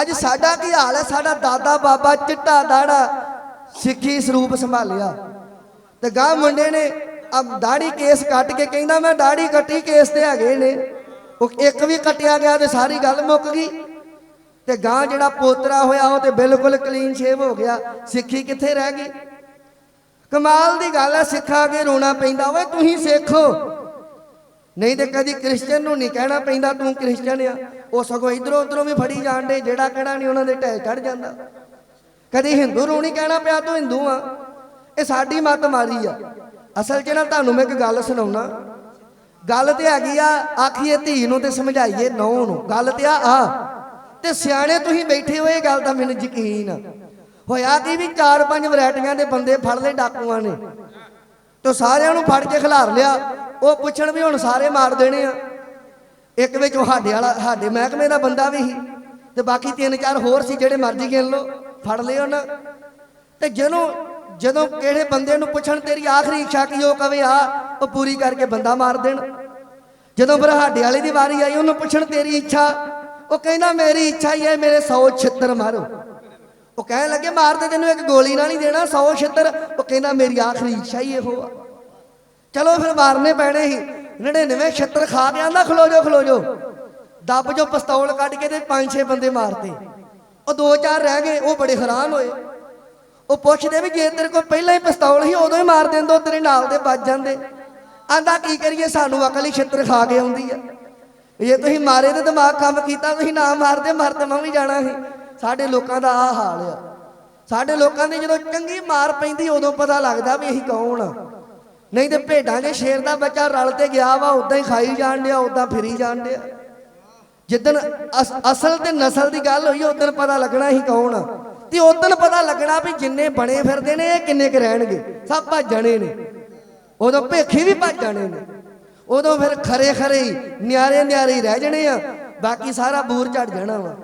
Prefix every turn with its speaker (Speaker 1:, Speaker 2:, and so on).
Speaker 1: ਅੱਜ ਸਾਡਾ ਕੀ ਹਾਲ ਹੈ? ਸਾਡਾ ਦਾਦਾ ਬਾਬਾ ਚਿੱਟਾ ਦਾੜਾ ਸਿੱਖੀ ਸਰੂਪ ਸੰਭਾਲਿਆ। ਤੇ ਗਾਂ ਮੁੰਡੇ ਨੇ ਅਬ ਦਾੜੀ ਕੇਸ ਕੱਟ ਕੇ ਕਹਿੰਦਾ, ਮੈਂ ਦਾੜੀ ਕੱਟੀ, ਕੇਸ ਤੇ ਹੈਗੇ ਨੇ। ਉਹ ਇੱਕ ਵੀ ਕੱਟਿਆ ਗਿਆ ਤੇ ਸਾਰੀ ਗੱਲ ਮੁੱਕ ਗਈ। ਤੇ ਗਾਂ ਜਿਹੜਾ ਪੋਤਰਾ ਹੋਇਆ, ਉਹ ਤੇ ਬਿਲਕੁਲ ਕਲੀਨ ਸ਼ੇਵ ਹੋ ਗਿਆ। ਸਿੱਖੀ ਕਿੱਥੇ ਰਹਿ ਗਈ? ਕਮਾਲ ਦੀ ਗੱਲ ਹੈ, ਸਿੱਖਾਂ ਅੱਗੇ ਰੋਣਾ ਪੈਂਦਾ। ਓਏ, ਤੁਸੀਂ ਸਿੱਖੋ। ਨਹੀਂ ਤੇ ਕਦੀ ਕ੍ਰਿਸਚੀਅਨ ਨੂੰ ਨਹੀਂ ਕਹਿਣਾ ਪੈਂਦਾ, ਤੂੰ ਕ੍ਰਿਸਚੀਅਨ ਆ। ਉਹ ਸਗੋਂ ਇਧਰੋਂ ਉਧਰੋਂ ਵੀ ਫੜੀ ਜਾਂਦੇ ਜਿਹੜਾ ਕਿਹੜਾ ਨਹੀਂ ਉਹਨਾਂ ਦੇ ਢਹਿ ਚੜ ਜਾਂਦਾ। ਕਦੀ ਹਿੰਦੂ ਨੂੰ ਨਹੀਂ ਕਹਿਣਾ ਪਿਆ, ਤੂੰ ਹਿੰਦੂ ਆ। ਇਹ ਸਾਡੀ ਮੱਤ ਮਾਰੀ ਆ। ਅਸਲ 'ਚ ਨਾ ਤੁਹਾਨੂੰ ਮੈਂ ਇੱਕ ਗੱਲ ਸੁਣਾਉਣਾ। ਗੱਲ ਤੇ ਹੈਗੀ ਆ, ਆਖੀਏ ਧੀ ਨੂੰ ਤੇ ਸਮਝਾਈਏ ਨੌ ਨੂੰ। ਗੱਲ ਤੇ ਆ ਆ। ਤੇ ਸਿਆਣੇ ਤੁਸੀਂ ਬੈਠੇ ਹੋਏ ਗੱਲ ਤਾਂ ਮੈਨੂੰ ਯਕੀਨ ਆ। ਹੋਇਆ ਕੀ ਵੀ ਚਾਰ ਪੰਜ ਵੈਰਾਈਟੀਆਂ ਦੇ ਬੰਦੇ ਫੜ ਲਏ ਡਾਕੂਆਂ ਨੇ। ਤੇ ਸਾਰਿਆਂ ਨੂੰ ਫੜ ਕੇ ਖਿਲਾਰ ਲਿਆ। ਉਹ ਪੁੱਛਣ ਵੀ ਹੁਣ ਸਾਰੇ ਮਾਰ ਦੇਣੇ ਆ। ਇੱਕ ਵਿੱਚ ਉਹ ਸਾਡੇ ਵਾਲਾ ਸਾਡੇ ਮਹਿਕਮੇ ਦਾ ਬੰਦਾ ਵੀ ਸੀ ਤੇ ਬਾਕੀ ਤਿੰਨ ਚਾਰ ਹੋਰ ਸੀ ਜਿਹੜੇ ਮਰਜ਼ੀ ਗਿਣ ਲਓ, ਫੜ ਲਏ ਉਹਨਾਂ ਤੇ ਜਦੋਂ ਜਦੋਂ ਕਿਹੜੇ ਬੰਦੇ ਨੂੰ ਪੁੱਛਣ ਤੇਰੀ ਆਖਰੀ ਇੱਛਾ ਕੀ ਉਹ ਕਵੇ ਆ ਉਹ ਪੂਰੀ ਕਰਕੇ ਬੰਦਾ ਮਾਰ ਦੇਣ। ਜਦੋਂ ਫਿਰ ਸਾਡੇ ਵਾਲੇ ਦੀ ਵਾਰੀ ਆਈ, ਉਹਨੂੰ ਪੁੱਛਣ ਤੇਰੀ ਇੱਛਾ, ਉਹ ਕਹਿੰਦਾ, ਮੇਰੀ ਇੱਛਾ ਹੀ ਹੈ, ਮੇਰੇ 100 ਛਿੱਤਰ ਮਾਰੋ। ਉਹ ਕਹਿਣ ਲੱਗੇ, ਮਾਰ ਤੇ ਤੈਨੂੰ ਇੱਕ ਗੋਲੀ ਨਾਲ ਹੀ ਦੇਣਾ 100 ਛਿੱਤਰ। ਉਹ ਕਹਿੰਦਾ, ਮੇਰੀ ਆਖਰੀ ਇੱਛਾ ਹੀ ਇਹੋ ਆ। ਚਲੋ ਫਿਰ ਮਾਰਨੇ ਪੈਣੇ ਸੀ। 99 ਛਿੱਤਰ ਖਾ ਕੇ ਆਂਦਾ, ਖਲੋ ਜੋ ਖਲੋ ਜੋ ਦੱਬ ਜੋ ਪਿਸਤੌਲ ਕੱਢ ਕੇ ਤੇ ਪੰਜ ਛੇ ਬੰਦੇ ਮਾਰਤੇ। ਉਹ ਦੋ ਚਾਰ ਰਹਿ ਗਏ, ਉਹ ਬੜੇ ਹੈਰਾਨ ਹੋਏ। ਉਹ ਪੁੱਛਦੇ ਵੀ ਜੇ ਤੇਰੇ ਕੋਲ ਪਹਿਲਾਂ ਹੀ ਪਿਸਤੌਲ ਸੀ, ਉਦੋਂ ਹੀ ਮਾਰ ਦਿੰਦੋ ਤੇਰੇ ਨਾਲ ਦੇ ਵੱਜ ਜਾਂਦੇ। ਆਂਦਾ, ਕੀ ਕਰੀਏ, ਸਾਨੂੰ ਅਕਲ ਹੀ ਛਿੱਤਰ ਖਾ ਕੇ ਆਉਂਦੀ ਆ। ਜੇ ਤੁਸੀਂ ਮਾਰੇ ਤੇ ਦਿਮਾਗ ਕੰਮ ਕੀਤਾ, ਤੁਸੀਂ ਨਾ ਮਾਰਦੇ, ਮਰਦ ਤੇ ਮੈਂ ਵੀ ਜਾਣਾ ਸੀ। ਸਾਡੇ ਲੋਕਾਂ ਦਾ ਆਹ ਹਾਲ ਆ। ਸਾਡੇ ਲੋਕਾਂ ਦੀ ਜਦੋਂ ਚੰਗੀ ਮਾਰ ਪੈਂਦੀ, ਉਦੋਂ ਪਤਾ ਲੱਗਦਾ ਵੀ ਅਸੀਂ ਕੌਣ ਆ। ਨਹੀਂ ਤੇ ਭੇਡਾਂ ਦੇ ਸ਼ੇਰ ਦਾ ਬੱਚਾ ਰਲ ਤੇ ਗਿਆ ਵਾ ਉਦਾਂ ਹੀ ਖਾਈ ਜਾਣ ਡਿਆ ਉਦਾਂ ਫਿਰੀ ਜਾਣ ਡਿਆ। ਜਿੱਦਣ ਅਸ- ਅਸਲ ਤੇ ਨਸਲ ਦੀ ਗੱਲ ਹੋਈ ਉਦੋਂ ਪਤਾ ਲੱਗਣਾ ਹੀ ਕੌਣ ਆ। ਤੇ ਉਦੋਂ ਪਤਾ ਲੱਗਣਾ ਵੀ ਜਿੰਨੇ ਬਣੇ ਫਿਰਦੇ ਨੇ, ਇਹ ਕਿੰਨੇ ਕੁ ਰਹਿਣਗੇ। ਸਭ ਭੱਜ ਜਾਣੇ ਨੇ। ਉਦੋਂ ਭੇਖੀ ਵੀ ਭੱਜ ਜਾਣੇ ਨੇ। ਉਦੋਂ ਫਿਰ ਖਰੇ ਖਰੇ ਹੀ ਨਿਆਰੇ ਨਿਆਰੇ ਰਹਿ ਜਾਣੇ ਆ। ਬਾਕੀ ਸਾਰਾ ਬੂਰ ਝੜ ਜਾਣਾ ਵਾ।